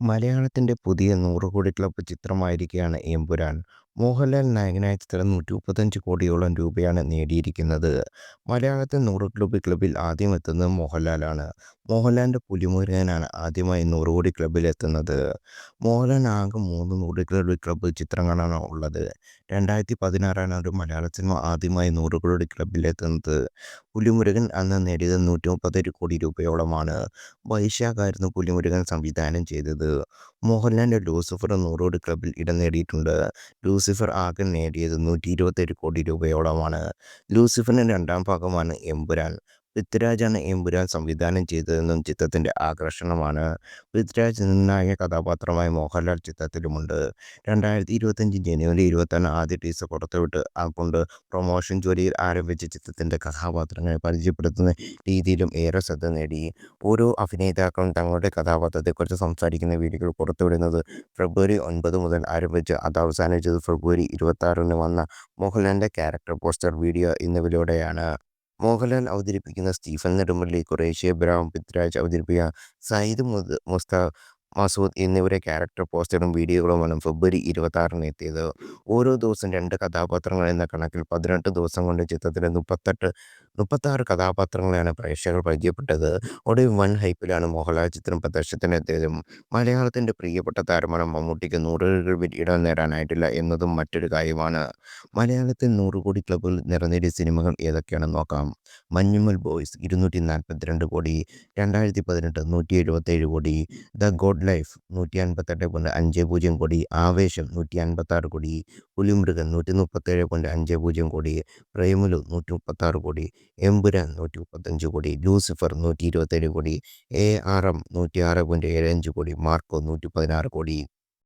മലയാളത്തിന്റെ പുതിയ നൂറ് കോടി ക്ലബ്ബ് ചിത്രമായിരിക്കുകയാണ് എമ്പുരാൻ. മോഹൻലാൽ നായകനായ ചിത്രം നൂറ്റിമുപ്പത്തഞ്ച് കോടിയോളം രൂപയാണ് നേടിയിരിക്കുന്നത്. മലയാളത്തെ നൂറ് ക്ലബ് ക്ലബിൽ ആദ്യം എത്തുന്നത് മോഹൻലാലാണ്. മോഹൻലാലിന്റെ പുലിമുരുകനാണ് ആദ്യമായി നൂറ് കോടി ക്ലബിൽ എത്തുന്നത് മോഹൻലാൽ ആകെ മൂന്ന് നൂറ് കോടി ക്ലബ്ബ് ചിത്രങ്ങളാണ് ഉള്ളത്. രണ്ടായിരത്തി പതിനാറാണ് ഒരു മലയാള സിനിമ ആദ്യമായി നൂറ് കോടി ക്ലബിൽ ക്ലബ്ബിലെത്തുന്നത്. പുലിമുരുകൻ അന്ന് നേടിയത് നൂറ്റിമുപ്പത്തേഴ് കോടി രൂപയോളമാണ്. വൈശാഖായിരുന്നു പുലിമുരുകൻ സംവിധാനം ചെയ്തത്. മോഹൻലാലിന്റെ ലൂസിഫർ നൂറോട് ക്ലബിൽ ഇടം നേടിയിട്ടുണ്ട്. ലൂസിഫർ ആകെ നേടിയത് നൂറ്റി ഇരുപത്തേഴ് കോടി രൂപയോളമാണ്. ലൂസിഫറിന്റെ രണ്ടാം ഭാഗമാണ് എമ്പുരാൻ. പൃഥ്വിരാജാണ് എമ്പുരാൻ സംവിധാനം ചെയ്തതെന്നും ചിത്രത്തിന്റെ ആകർഷണമാണ്. പൃഥ്വിരാജ് നിർണായക കഥാപാത്രമായി മോഹൻലാൽ ചിത്രത്തിലുമുണ്ട്. രണ്ടായിരത്തി ഇരുപത്തഞ്ച് ജനുവരി ഇരുപത്തൊന്ന് ആദ്യ ടീസർ പുറത്തുവിട്ട് കൊണ്ട് പ്രൊമോഷൻ ജോലിയിൽ ആരംഭിച്ച ചിത്രത്തിന്റെ കഥാപാത്രങ്ങളെ പരിചയപ്പെടുത്തുന്ന രീതിയിലും ഏറെ ശ്രദ്ധ നേടി. ഓരോ അഭിനേതാക്കളും തങ്ങളുടെ കഥാപാത്രത്തെക്കുറിച്ച് സംസാരിക്കുന്ന വീഡിയോകൾ പുറത്തുവിടുന്നത് ഫെബ്രുവരി ഒൻപത് മുതൽ ആരംഭിച്ച് അത് അവസാനിച്ചത് ഫെബ്രുവരി ഇരുപത്തിയാറിന് വന്ന മോഹൻലാലിന്റെ ക്യാരക്ടർ പോസ്റ്റർ വീഡിയോ എന്നിവയിലൂടെയാണ്. മോഹൻലാൽ അവതരിപ്പിക്കുന്ന സ്റ്റീഫൻ നെടുമ്പള്ളി, ഖുറേഷി എബ്രാം പൃഥ്വിരാജ് അവതരിപ്പിക്കുന്ന സയ്യിദ് മസൂദ് എന്നിവരെ ക്യാരക്ടർ പോസ്റ്ററും വീഡിയോകളുമാണ് ഫെബ്രുവരി ഇരുപത്തി ആറിന് എത്തിയത്. ഓരോ ദിവസം രണ്ട് കഥാപാത്രങ്ങൾ എന്ന കണക്കിൽ പതിനെട്ട് ദിവസം കൊണ്ട് ചിത്രത്തിലെ മുപ്പത്താറ് കഥാപാത്രങ്ങളെയാണ് പ്രേക്ഷകർ പരിചയപ്പെട്ടത്. ഒടുവിൽ വൻ ഹൈപ്പിലാണ് മോഹൻലാൽ ചിത്രം പ്രദർശനത്തിനെത്തിയതും. മലയാളത്തിന്റെ പ്രിയപ്പെട്ട താരമാണ് മമ്മൂട്ടിക്ക് നൂറ് കോടി ഇടം നേടാനായിട്ടില്ല എന്നതും മറ്റൊരു കാര്യമാണ്. മലയാളത്തിൽ നൂറ് കോടി ക്ലബ്ബിൽ ഇടം സിനിമകൾ ഏതൊക്കെയാണെന്ന് നോക്കാം. മഞ്ഞുമൽ ബോയ്സ് ഇരുന്നൂറ്റി നാൽപ്പത്തിരണ്ട് കോടി, രണ്ടായിരത്തി പതിനെട്ട് നൂറ്റി നൂറ്റിയെഴുപത്തേഴ് കോടി, ദ ഗോഡ് ലൈഫ് നൂറ്റി അൻപത്തെട്ട് പോയിന്റ് അഞ്ച് പൂജ്യം കോടി, ആവേശം നൂറ്റി അൻപത്താറ് കോടി, പുലിമൃഗൻ നൂറ്റി മുപ്പത്തേഴ് പോയിന്റ് അഞ്ച് പൂജ്യം കോടി, പ്രേമലു നൂറ്റിമുപ്പത്താറ് കോടി, എമ്പുരാൻ നൂറ്റിമുപ്പത്തഞ്ച് കോടി, ലൂസിഫർ നൂറ്റി ഇരുപത്തേഴ് കോടി, എ ആർ എം നൂറ്റി ആറ് പോയിന്റ് ഏഴ് അഞ്ച് കോടി, മാർക്കോ നൂറ്റി പതിനാറ് കോടി.